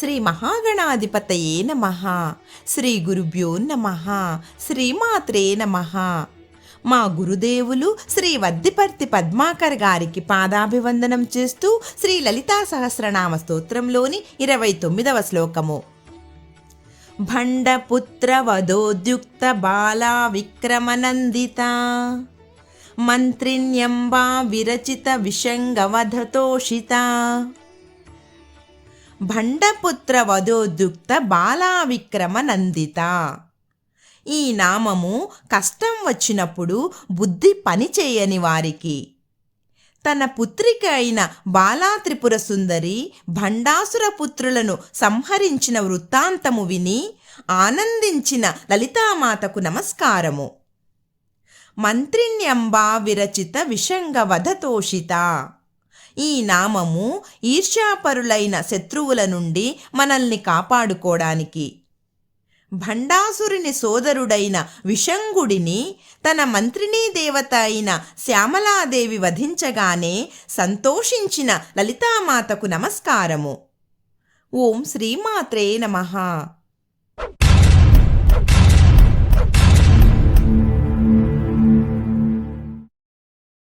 శ్రీ మహాగణాధిపతయే నమ. శ్రీ గురుభ్యో నమ. శ్రీమాత్రే నమ. మా గురుదేవులు శ్రీ వద్దిపర్తి పద్మాకర్ గారికి పాదాభివందనం చేస్తూ శ్రీ లలితా సహస్రనామ స్తోత్రంలోని ఇరవై తొమ్మిదవ శ్లోకము. భండపుత్ర వదోద్యుక్త బాలా విక్రమనందిత మంత్రిణ్యంబా విరచిత విషంగవధతోషిత. భండపుత్ర వధోదుక్త బాలా విక్రమ నందిత ఈ నామము కష్టం వచ్చినప్పుడు బుద్ధి పని చేయని వారికి. తన పుత్రిక అయిన బాలా త్రిపుర సుందరి భండాసుర పుత్రులను సంహరించిన వృత్తాంతము విని ఆనందించిన లలితామాతకు నమస్కారము. మంత్రిణ్యంబా విరచిత విషంగ వధతోషిత ఈ నామము ఈర్ష్యాపరులైన శత్రువుల నుండి మనల్ని కాపాడుకోవడానికి భండాసురుని సోదరుడైన విషంగుడిని తన మంత్రినీ దేవత అయిన శ్యామలాదేవి వధించగానే సంతోషించిన లలితామాతకు నమస్కారము. ఓం శ్రీమాత్రే నమః.